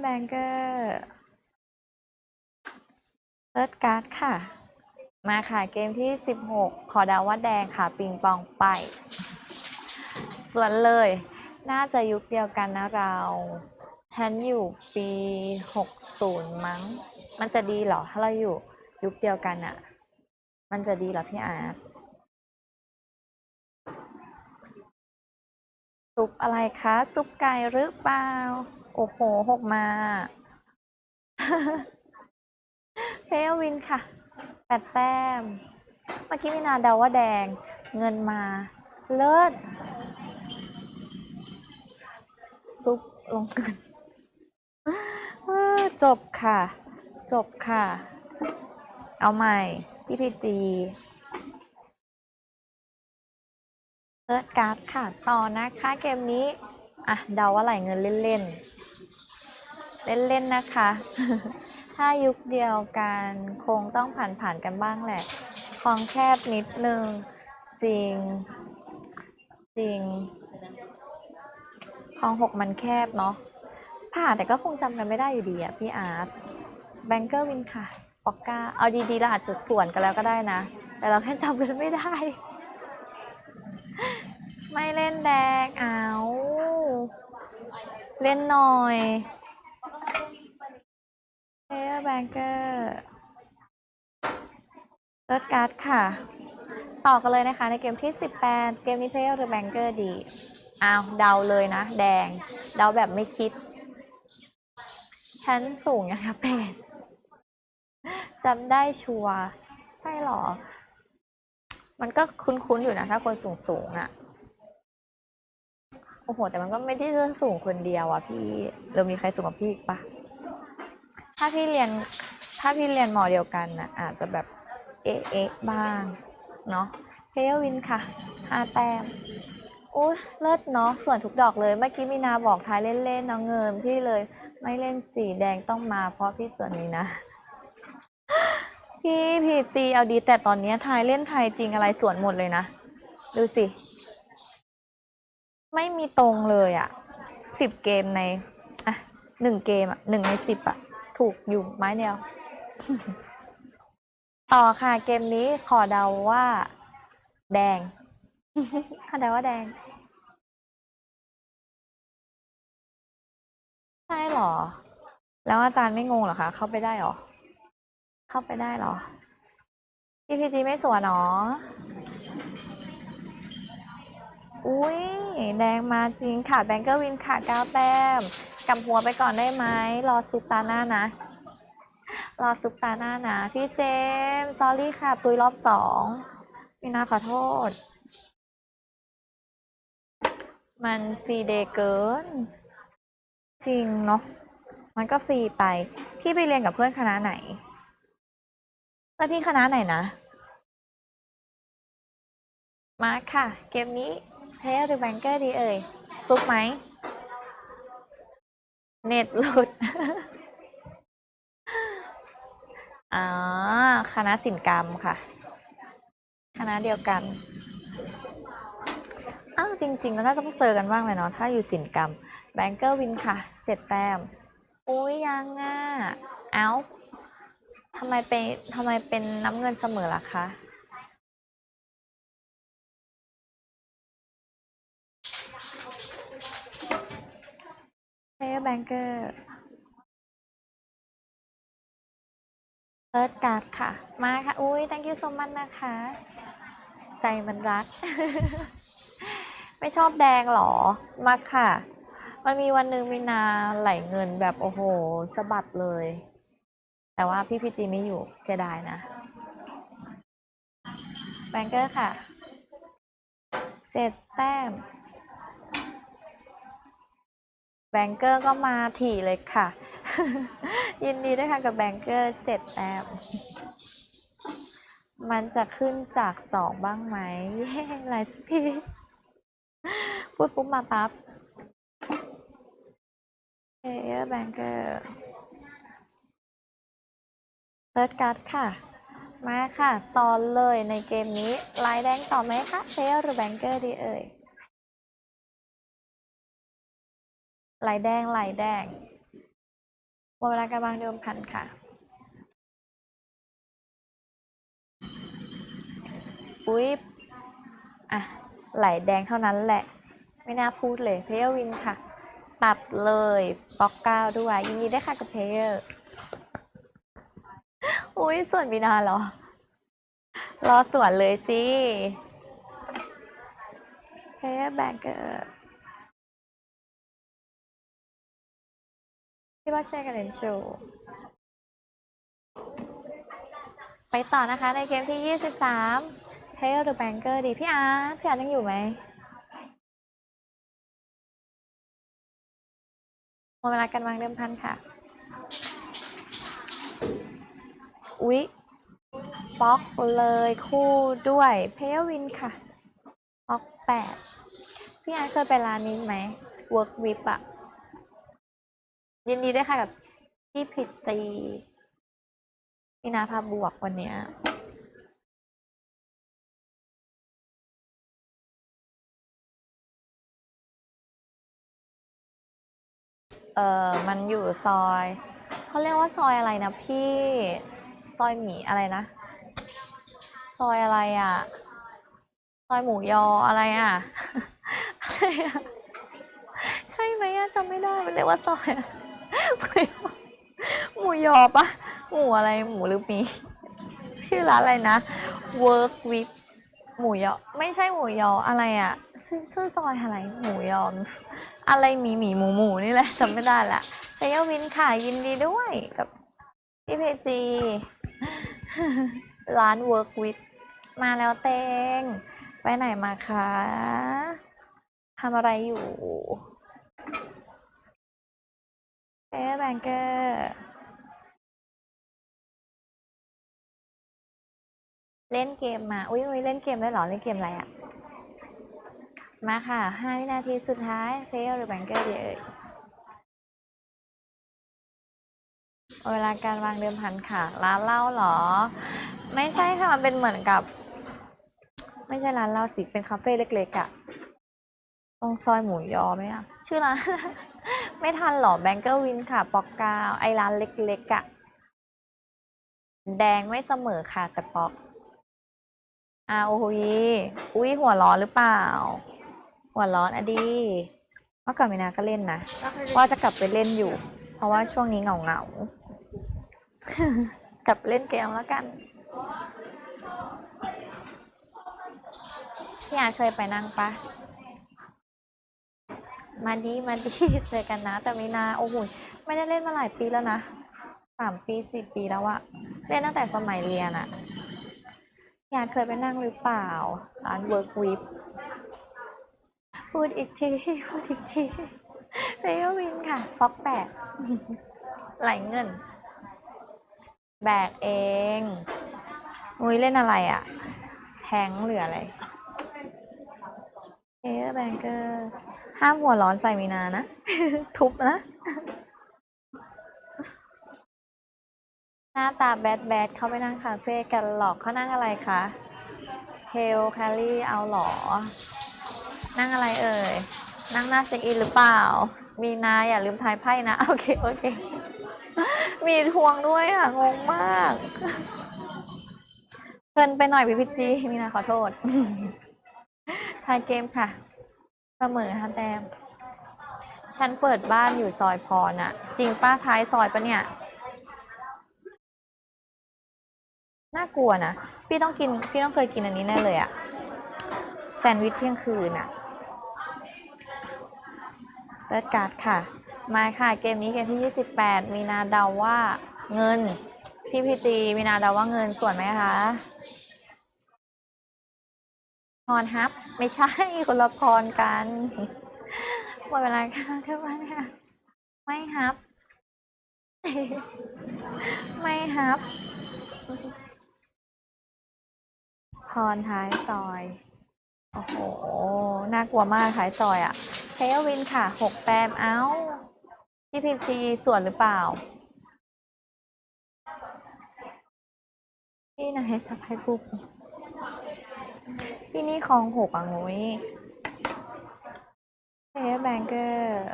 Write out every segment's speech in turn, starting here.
แบงเกอร์เลิศการ์ดค่ะ มาค่ะเกมที่ 16 ขอดาว่าแดงค่ะ ปิงปองไป ส่วนเลย น่าจะยุคเดียวกันนะเรา ฉันอยู่ปี 60 มั้ง มันจะดีเหรอ ถ้าเราอยู่ยุคเดียวกันอะมันจะดีเหรอพี่อาร์ตซุปอะไรคะซุปไก่หรือเปล่า โอ้โหหกมา เพลวินค่ะแปดแต้ม เมื่อกี้มีนาเดาว่าแดง เงินมา เลิศซุปลงเกินจบค่ะ จบค่ะ เอาใหม่พี่พีจีเลิศการ์ดค่ะ ต่อนะคะเกมนี้ อะ เดาว่าไหลเงินเล่น ๆ เล่นๆนะคะ ถ้ายุคเดียวกันคงต้องผ่านๆกันบ้างแหละ คลองแคบนิดนึง จริง จริง คลองหกมันแคบเนาะ ผ่านแต่ก็คงจำกันไม่ได้อยู่ดีอะพี่อาร์ตแบงเกอร์วินค่ะปอกก้า เอาดีๆเราอาจจะสวนกันแล้วก็ได้นะ แต่เราแค่จำกันไม่ได้ ไม่เล่นแดงเอา เล่นหน่อย เพลแบงเกอร์เลิศการ์ดค่ะ ต่อกันเลยนะคะ ในเกมที่ 18 เกมนี้เพลหรือแบงเกอร์ดีอ้าวเดาเลยนะ แดง เดาแบบไม่คิดฉันสูงอย่างกับเป็ดจำได้ชัวร์ใช่หรอ มันก็คุ้นๆอยู่นะ ถ้าคนสูงสูงๆอะ่ะ โอ้โห แต่มันก็ไม่ได้เรื่องสูงคนเดียวอะพี่ เรามีใครสูงกว่าพี่อีกปะ ถ้าพี่เรียนถ้าพี่เรียนหมอเดียวกันนะอาจจะแบบเอ๊ะเอ๊ะบ้าง เนาะเพลวินค่ะห้าแต้มอุ้ยเลิศเนาะส่วนทุกดอกเลย เมื่อกี้มีนาบอกท้ายเล่นๆเนาะเงินพี่เลย ไม่เล่นสีแดงต้องมา เพราะพี่ส่วนนี้นะ พี่พีจีเอาดี แต่ตอนนี้ทายเล่นไทยจริงอะไรส่วนหมดเลยนะ ดูสิ ไม่มีตรงเลยอะสิบเกมในอะหนึ่งเกมอะหนึ่งในสิบอะ ถูกอยู่ไม้เดียว ต่อค่ะเกมนี้ขอเดาว่า แดงขอเดาว่าแดง ใช่หรอ แล้วอาจารย์ไม่งงหรอคะ เข้าไปได้หรอ เข้าไปได้หรอพีพีจีไม่สวนเนาะอุ้ยแดงมาจริงค่ะแบงเกอร์วินค่ะเก้าแต้ม กำหัวไปก่อนได้ไหมรอซุปตาหน้านะ รอซุปตาหน้านะ พี่เจมส์สอรี่ค่ะ ตุยรอบสองพี่นาขอโทษ มันฟรีเดย์เกิน จริงเนาะมันก็ฟรีไป พี่ไปเรียนกับเพื่อนคณะไหน แล้วพี่คณะไหนนะมาค่ะ เกมนี้เทสหรือแบงเกอร์ดีเอ่ยซุปไหม เน็ตหลุด อ๋อ คณะศิลปกรรมค่ะ คณะเดียวกัน อ้าวจริงๆแล้วน่าจะต้องเจอกันบ้างเลยเนาะ ถ้าอยู่ศิลปกรรม แบงเกอร์วินค่ะ เจ็ดแต้ม อุ้ยยังอะ เอ้าทำไมเป็นทำไมเป็นน้ำเงินเสมอล่ะคะ เพลย์แบงเกอร์เอิร์ดการ์ดค่ะ มาค่ะ อุ้ย thank you so much นะคะ ใจมันรัก ไม่ชอบแดงหรอ มาค่ะ มันมีวันหนึ่งมีนาไหลเงินแบบโอ้โหสะบัดเลย แต่ว่าพี่พีจีไม่อยู่เสียดายนะ แบงเกอร์ค่ะ เจ็ดแต้ม แบงเกอร์ก็มาถี่เลยค่ะ ยินดีด้วยค่ะกับแบงเกอร์เจ็ดแต้มมันจะขึ้นจากสองบ้างไหมเย้ไรสักทีพูดปุ๊บมาปั๊บเอเออร์แบงเกอร์เซิร์ชการ์ดค่ะ มาค่ะ ตอนเลยในเกมนี้ลายแดงต่อไหมคะเซลหรือแบงเกอร์ดีเอ่ย ลายแดงลายแดงหมดเวลาการวางเดิมพันค่ะ อุ๊ยอะ ไหลแดงเท่านั้นแหละ ไม่น่าพูดเลยเพลเยวินค่ะ ตัดเลยบล็อกเก้าด้วย ยินดีได้ค่ะกับเพลยอร์อุ๊ยส่วนมีนาเหรอ รอส่วนเลยสิเพลย์แบงเกอร์ พี่ว่าใช่กันเลนโชไปต่อนะคะในเกมที่ 23เพลเยอร์หรือแบงเกอร์ดี พี่อาร์พี่อาร์ยังอยู่ไหมหมดเวลาการวางเดิมพันค่ะ อุ๊ยป๊อกเลยคู่ด้วย เพลวินค่ะป๊อกแปดพี่อาร์เคยไปร้านนี้ไหม Work Whip อะ ยินดีด้วยค่ะกับพี่ผิดจีพี่นาพาบวกวันเนี้ยเออมันอยู่ซอยเขาเรียกว่าซอยอะไรนะพี่ ซอยหมีอะไรนะ ซอยอะไรอะ ซอยหมูยออะไรอะ อะไรอะ ใช่ไหมอะจำไม่ได้ มันเรียกว่าซอย หมูยอปะหมูอะไรหมูหรือหมีชื่อร้านอะไรนะ work with หมูยอ ไม่ใช่หมูยออะไรอะชื่อชื่อซอยอะไร หมูยออะไรหมีหมีหมูหมูนี่แหละจำไม่ได้ละเตยวินค่ะยินดีด้วยกับพี่เพจีร้าน Work with มาแล้วเตง ไปไหนมาคะทำอะไรอยู่ เอ๊แบงเกอร์เล่นเกมมาอุ้ยอุ้ยเล่นเกมได้เหรอ เล่นเกมอะไรอะมาค่ะห้าวินาทีสุดท้ายเฟลหรือแบงเกอร์ดีเอ่ยเวลาการวางเดิมพันค่ะ ร้านเหล้าเหรอ ไม่ใช่ค่ะ มันเป็นเหมือนกับ ไม่ใช่ร้านเหล้าสิ เป็นคาเฟ่เล็กๆอะ่ะตรงซอยหมูยอไหมอะชื่อร้าน ไม่ทันเหรอแบงเกอร์วินค่ะ ปอกกาวไอร้านเล็กๆอะ่ะแดงไม่เสมอค่ะ แต่ปอกอาโอ้โหยอุ้ยหัวร้อนหรือเปล่า หัวร้อนอะดีเมื่อก่อนมีนาก็เล่นนะว่าจะกลับไปเล่นอยู่ เพราะว่าช่วงนี้เหงาเหงาๆกลับไปเล่นเกมแล้วกันพี่อาเคยไปนั่งปะ มาดีมาดีเจอกันนะ แต่มีนาโอ้โหไม่ได้เล่นมาหลายปีแล้วนะสามปีสี่ปีแล้วอะเล่นตั้งแต่สมัยเรียนอะพี่อาเคยไปนั่งหรือเปล่า ร้าน Work Whip พูดอีกทีพูดอีกทีเซลวินค่ะฟอกแปดไหลเงิน แบกเองมุ้ยเล่นอะไรอะ่ะแทงหรืออะไรเออแบงเกอร์ ห้ามหัวร้อนใส่มีนานะ ทุบนะ หน้าตาแบดแบดเขาไปนั่งคาเฟ่กันหรอกเขานั่งอะไรคะเฮลแคลรี่เอาหรอ นั่งอะไรเอ่ย นั่งหน้าเช็คอินหรือเปล่า มีนาอย่าลืมทายไพ่นะ โอเค โอเค มีทวงด้วยอะ งงมาก เพลินไปหน่อยพี่พิจีมีนาขอโทษทายเกมค่ะ เสมอฮะแต้มฉันเปิดบ้านอยู่ซอยพรน่ะจริงป้าท้ายซอยปะเนี่ย น่ากลัวนะ พี่ต้องกิน พี่ต้องเคยกินอันนี้แน่เลยอะแซนด์วิชเที่ยงคืนอะเลิศการ์ดค่ะ มาค่ะเกมนี้เกมที่ 28 มีนาเดาว่าเงิน พี่พีจีมีนาเดาว่าเงินส่วนไหมคะ พรฮับ ไม่ใช่คนละพรกันหมดเวลาค่ะทุกคนค่ะไม่ฮับ ไม่ฮับ พรท้ายซอย โอ้โห น่ากลัวมากท้ายซอยอะเทลวินค่ะ หกแต้มเอ้าพี่พีจีส่วนหรือเปล่าพี่นายสับให้ปุ๊ พี่นี่คลองหกอะงุ้ยเทลแบงเกอร์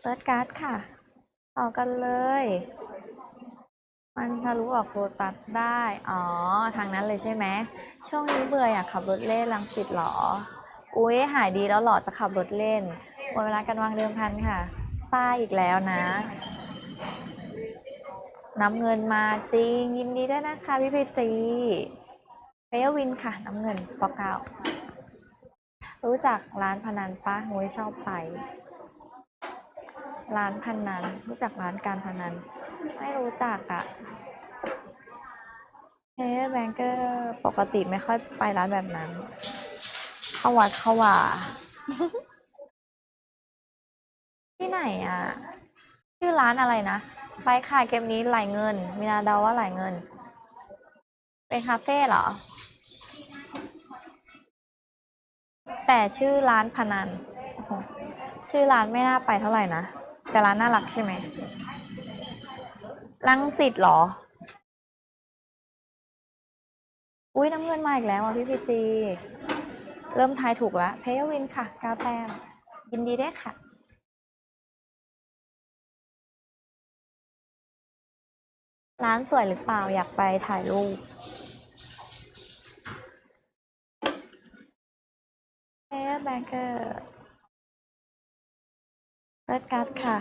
เปิดการ์ดค่ะ ต่อกันเลย มันทะลุออกโรตัสได้ อ๋อ ทางนั้นเลยใช่ไหม ช่วงนี้เบื่ออยากขับรถเล่นลังสิตหรอ อุ๊ยหายดีแล้วหรอจะขับรถเล่นหมดเวลาการวางเดิมพันค่ะ ป้ายอีกแล้วนะนำเงินมาจริง ยินดีด้วยนะคะพี่พีจี เฟยวินค่ะ น้ำเงินปอเก้ารู้จักร้านพนันปะงวยชอบไป ร้านพนัน รู้จักร้านการพนัน ไม่รู้จักอะเฮ้แบงเกอร์ปกติไม่ค่อยไปร้านแบบนั้น เข้าวัดเข้าว่าที่ไหนอะชื่อร้านอะไรนะ ไปค่ะเกมนี้ไหลเงิน มีนาเดาว่าไหลเงิน เป็นคาเฟ่เหรอ แต่ชื่อร้านพนันชื่อร้านไม่น่าไปเท่าไหร่นะ แต่ร้านน่ารักใช่ไหมลังสิตเหรอ อุ้ยน้ำเงินมาอีกแล้วอะพี่พีจี เริ่มทายถูกแล้ว เพย์วินค่ะกาแต้มยินดีด้วยค่ะร้านสวยหรือเปล่าอยากไปถ่ายรูป เฮ้แบงเกอร์เปิดการ์ดค่ะ